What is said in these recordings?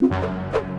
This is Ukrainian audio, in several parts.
you.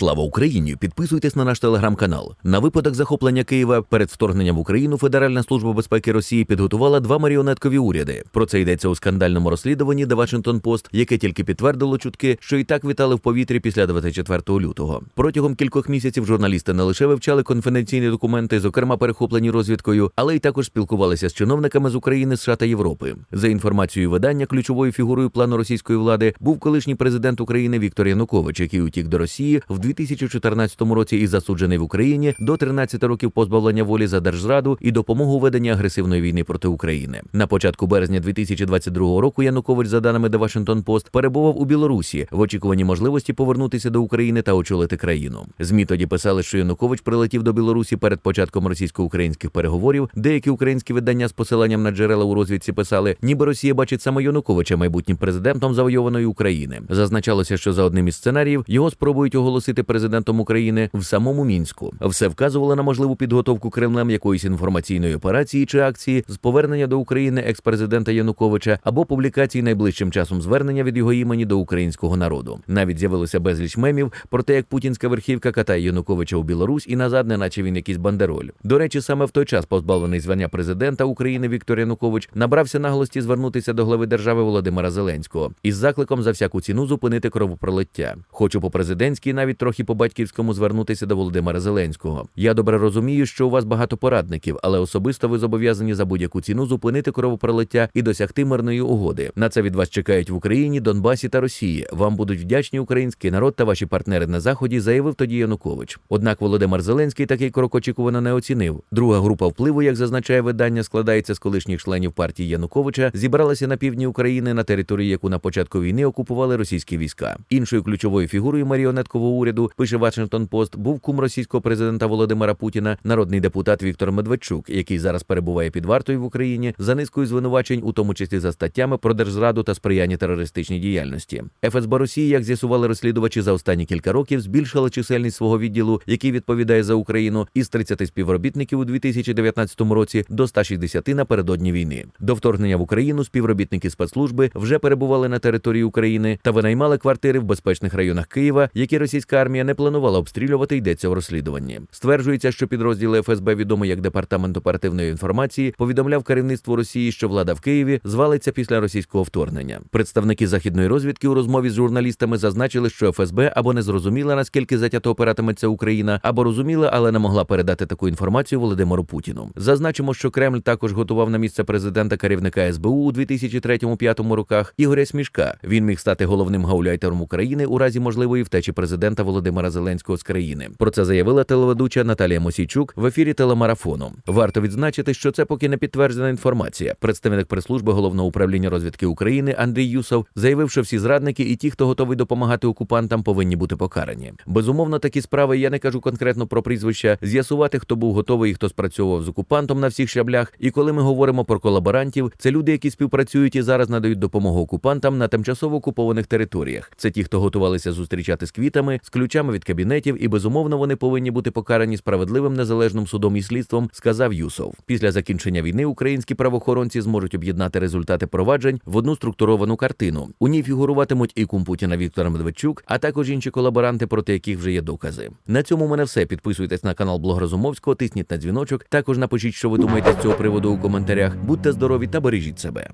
Слава Україні! Підписуйтесь на наш телеграм-канал. На випадок захоплення Києва перед вторгненням в Україну Федеральна служба безпеки Росії підготувала два маріонеткові уряди. Про це йдеться у скандальному розслідуванні The Washington Post, яке тільки підтвердило чутки, що і так вітали в повітрі після 24 лютого. Протягом кількох місяців журналісти не лише вивчали конфіденційні документи, зокрема перехоплені розвідкою, але й також спілкувалися з чиновниками з України, США та Європи. За інформацією видання, ключовою фігурою плану російської влади був колишній президент України Віктор Янукович, який утік до Росії в 2014 році і засуджений в Україні до 13 років позбавлення волі за держзраду і допомогу у веденні агресивної війни проти України. На початку березня 2022 року Янукович, за даними The Washington Post, перебував у Білорусі в очікуванні можливості повернутися до України та очолити країну. Змі тоді писали, що Янукович прилетів до Білорусі перед початком російсько-українських переговорів. Деякі українські видання з посиланням на джерела у розвідці писали, ніби Росія бачить саме Януковича майбутнім президентом завойованої України. Зазначалося, що за одним із сценаріїв його спробують оголосити президентом України в самому мінську. Все вказувало на можливу підготовку Кремлем якоїсь інформаційної операції чи акції з повернення до України екс-президента Януковича або публікації найближчим часом звернення від його імені до українського народу. Навіть з'явилося безліч мемів про те, як путінська верхівка катає Януковича у Білорусь і назад, неначе він якийсь бандероль. До речі, саме в той час позбавлений звання президента України Віктор Янукович набрався наглості звернутися до глави держави Володимира Зеленського із закликом за всяку ціну зупинити кровопролиття. Хочу по президентській, навіть трохи по батьківському звернутися до Володимира Зеленського. Я добре розумію, що у вас багато порадників, але особисто ви зобов'язані за будь-яку ціну зупинити кровопролиття і досягти мирної угоди. На це від вас чекають в Україні, Донбасі та Росії. Вам будуть вдячні український народ та ваші партнери на заході, заявив тоді Янукович. Однак Володимир Зеленський такий крок очікувано не оцінив. Друга група впливу, як зазначає видання, складається з колишніх членів партії Януковича, зібралася на півдні України на території, яку на початку війни окупували російські війська. Іншою ключовою фігурою маріонеткового уряду пише Washington Post, був кум російського президента Володимира Путіна, народний депутат Віктор Медведчук, який зараз перебуває під вартою в Україні за низкою звинувачень, у тому числі за статтями про держзраду та сприяння терористичній діяльності. ФСБ Росії, як з'ясували розслідувачі за останні кілька років, збільшила чисельність свого відділу, який відповідає за Україну, із 30 співробітників у 2019 році до 160 напередодні війни. До вторгнення в Україну співробітники спецслужби вже перебували на території України та винаймали квартири в безпечних районах Києва, які російська армія не планувала обстрілювати. Йдеться в розслідуванні. Стверджується, що підрозділи ФСБ, відомо як департамент оперативної інформації, повідомляв керівництву Росії, що влада в Києві звалиться після російського вторгнення. Представники західної розвідки у розмові з журналістами зазначили, що ФСБ або не зрозуміла наскільки затято опиратиметься Україна, або розуміла, але не могла передати таку інформацію Володимиру Путіну. Зазначимо, що Кремль також готував на місце президента керівника СБУ у 2003-2005 роках Ігоря Смішка. Він міг стати головним гауляйтером України у разі можливої втечі президента Володимира Зеленського з країни. Про це заявила телеведуча Наталія Мосійчук в ефірі телемарафону. Варто відзначити, що це поки не підтверджена інформація. Представник прес-служби головного управління розвідки України Андрій Юсов заявив, що всі зрадники і ті, хто готовий допомагати окупантам, повинні бути покарані. Безумовно, такі справи я не кажу конкретно про прізвища, з'ясувати, хто був готовий і хто спрацьовував з окупантом на всіх шаблях. І коли ми говоримо про колаборантів, це люди, які співпрацюють і зараз надають допомогу окупантам на тимчасово окупованих територіях. Це ті, хто готувалися зустрічати з квітами, з ключами від кабінетів, і безумовно вони повинні бути покарані справедливим незалежним судом і слідством, сказав Юсов. Після закінчення війни українські правоохоронці зможуть об'єднати результати проваджень в одну структуровану картину. У ній фігуруватимуть і кум Путіна Віктор Медведчук, а також інші колаборанти, проти яких вже є докази. На цьому у мене все. Підписуйтесь на канал Блог Разумовського, тисніть на дзвіночок. Також напишіть, що ви думаєте з цього приводу у коментарях. Будьте здорові та бережіть себе.